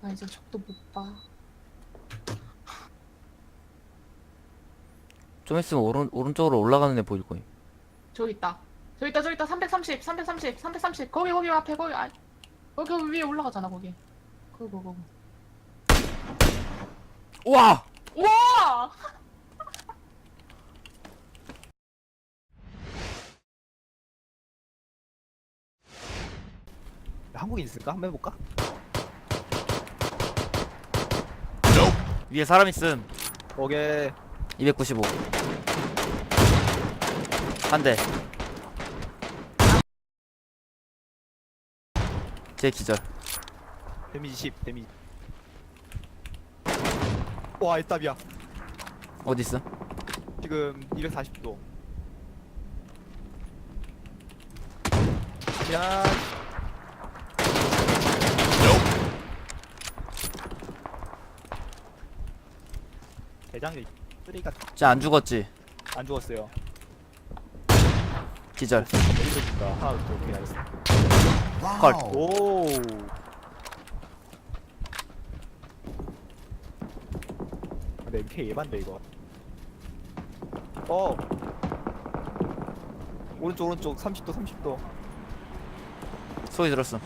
나 이제 적도 못 봐. 좀 있으면 오른 오른쪽으로 올라가는 애 보일 거임. 저기 있다. 저기 있다, 저기 있다. 330, 330, 330. 거기, 거기 앞에, 거기, 아, 거기, 거기 위에 올라가잖아, 거기. 거기, 거기, 거기. 와! 우와! 한국인 있을까? 한번 해볼까? 위에 사람 있음. 오케이 295. 한 대. 제 기절. 데미지 10 데미지 와 애답이야 어디 있어? 지금 240도 야 대장이 쓰레기가 쟤안 죽었지? 안 죽었어요. 기절. 어디서 줄까 하나 둘 오케이 알겠어 헐. 오. 근데 MK 예반데 이거. 어. 오른쪽 오른쪽. 30도 30도. 소리 들었어.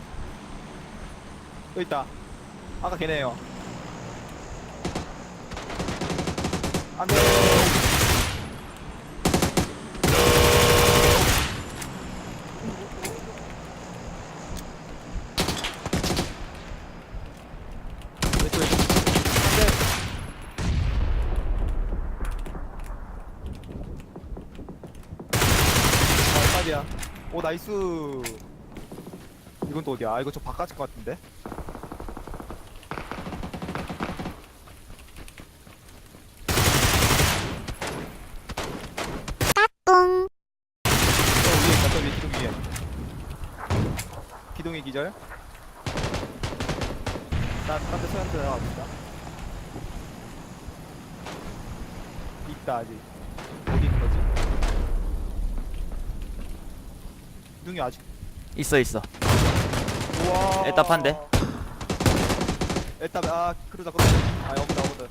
여기 있다. 아까 걔네요 안 돼. 왼쪽 왼쪽 안 돼 아 딸이야. 오 나이스. 이건 또 어디야? 아 이거 저 바깥일 것 같은데 저 위에 있다, 저 위에 기둥 위에. 기둥이 기절. 나, 딴데 소연한테 나가봅시다. 있다, 아직. 어디 있는 거지? 기둥이 아직. 있어 있어. 우와. 애답한데? 애답, 아, 그러자, 그러자. 아, 여기다, 여기다.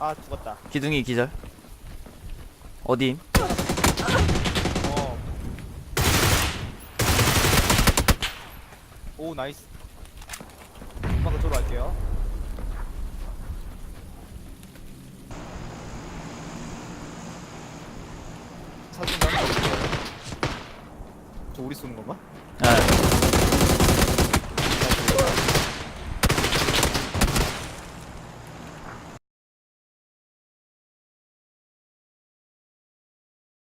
아, 죽었다. 기둥이 기절. 어디임? 어. 오 나이스. 금방 그쪽으로 갈게요. 사진 나저 우리 쏘는 건가?